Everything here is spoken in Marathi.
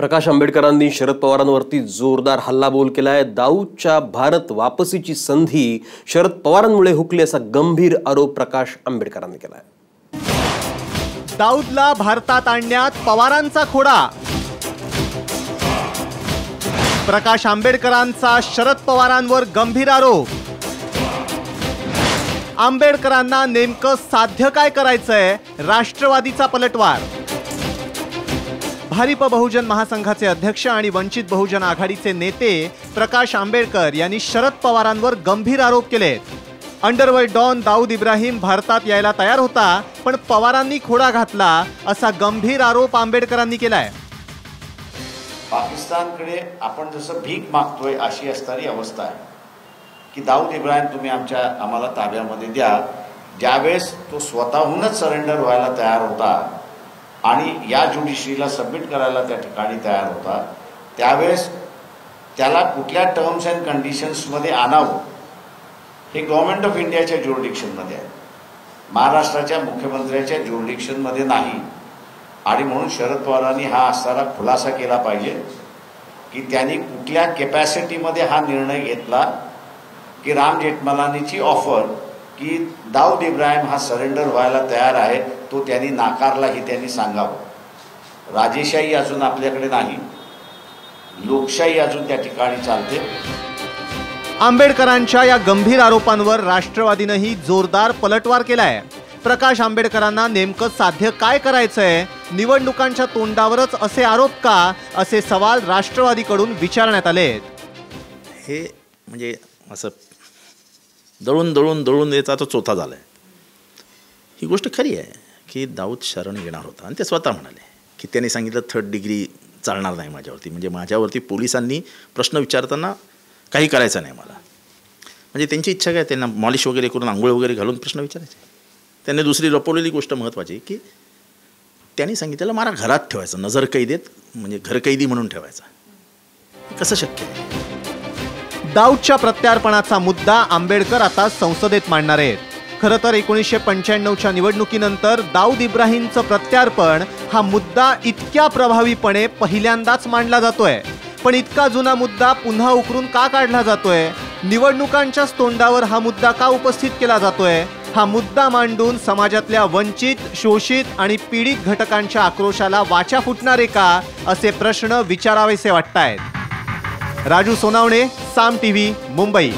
प्रकाश आंबेडकरांनी शरद पवारांवरती जोरदार हल्लाबोल केला आहे दाऊदच्या भारत वापसीची संधी शरद पवारांमुळे हुकली असा गंभीर आरोप प्रकाश आंबेडकरांनी केला आहे दाऊदला भारतात आणण्यात पवारांचा खोडा. प्रकाश आंबेडकरांचा शरद पवारांवर गंभीर आरोप. आंबेडकरांना नेमकं साध्य काय करायचंय? राष्ट्रवादीचा पलटवार. भारिप बहुजन महासंघाचे अध्यक्ष आणि वंचित बहुजन आघाडीचे नेते प्रकाश आंबेडकर यांनी शरद पवारांवर गंभीर आरोप केलेत अंडरवर्ल्ड डॉन दाऊद इब्राहिम भारतात यायला तयार होता पण पवारांनी खोडा घातला असा गंभीर आरोप आंबेडकरांनी केलाय. पाकिस्तानकडे आपण जसं भीक मागतोय अशी असणारी अवस्था आहे. की दाऊद इब्राहिम तुम्ही आमच्या आम्हाला ताब्यामध्ये द्या. ज्यावेळेस तो स्वतःहूनच सरेंडर व्हायला तयार होता आणि या ज्युडिशरीला सबमिट करायला त्या ठिकाणी तयार होता त्यावेळेस त्याला कुठल्या टर्म्स अँड कंडिशन्समध्ये आणावं हे गव्हर्नमेंट ऑफ इंडियाच्या ज्युरिडिक्शनमध्ये आहे. महाराष्ट्राच्या मुख्यमंत्र्याच्या ज्युरिडिक्शनमध्ये नाही. आणि म्हणून शरद पवारांनी हा असणारा खुलासा केला पाहिजे की त्यांनी कुठल्या कॅपॅसिटीमध्ये हा निर्णय घेतला की राम जेठमलानीची ऑफर की दाऊद इब्राहिम हा सरेंडर व्हायला तयार आहे. तो त्यांनी नाकारला ही त्यांनी सांगावं. राजेशाही अजून आपल्याकडे नाही. लोकशाही अजून त्या ठिकाणी चालते. आंबेडकरांच्या या गंभीर आरोपांवर राष्ट्रवादीनंही जोरदार पलटवार केलाय. प्रकाश आंबेडकरांना नेमकं साध्य काय करायचंय? निवडणुकांच्या तोंडावरच असे आरोप का? असे सवाल राष्ट्रवादीकडून विचारण्यात आले हे म्हणजे असं दळून दळून दळून याचा तो चौथा झाला आहे ही गोष्ट खरी आहे. की दाऊद शरण येणार होता. आणि ते स्वतः म्हणाले की त्यांनी सांगितलं थर्ड डिग्री चालणार नाही माझ्यावरती. म्हणजे माझ्यावरती पोलिसांनी प्रश्न विचारताना काही करायचं नाही मला. म्हणजे त्यांची इच्छा काय? त्यांना मॉलिश वगैरे करून आंघोळ वगैरे घालून प्रश्न विचारायचे. त्यांनी दुसरी लपवलेली गोष्ट महत्त्वाची की त्यांनी सांगितलेलं मला घरात ठेवायचं नजर कैदेत म्हणजे घरकैदी म्हणून ठेवायचा. कसं शक्य दाऊदच्या प्रत्यार्पणाचा मुद्दा आंबेडकर आता संसदेत मांडणार आहेत. खरं तर एकोणीसशे पंच्याण्णवच्या निवडणुकीनंतर दाऊद इब्राहिमचं प्रत्यार्पण हा मुद्दा इतक्या प्रभावीपणे पहिल्यांदाच मांडला जातोय. पण इतका जुना मुद्दा पुन्हा उकरून का काढला जातोय? निवडणुकांच्याच तोंडावर हा मुद्दा का उपस्थित केला जातोय? हा मुद्दा मांडून समाजातल्या वंचित शोषित आणि पीडित घटकांच्या आक्रोशाला वाचा फुटणारे का? असे प्रश्न विचारावेसे वाटतायत. राजू सोनावणे साम टीव्ही मुंबई.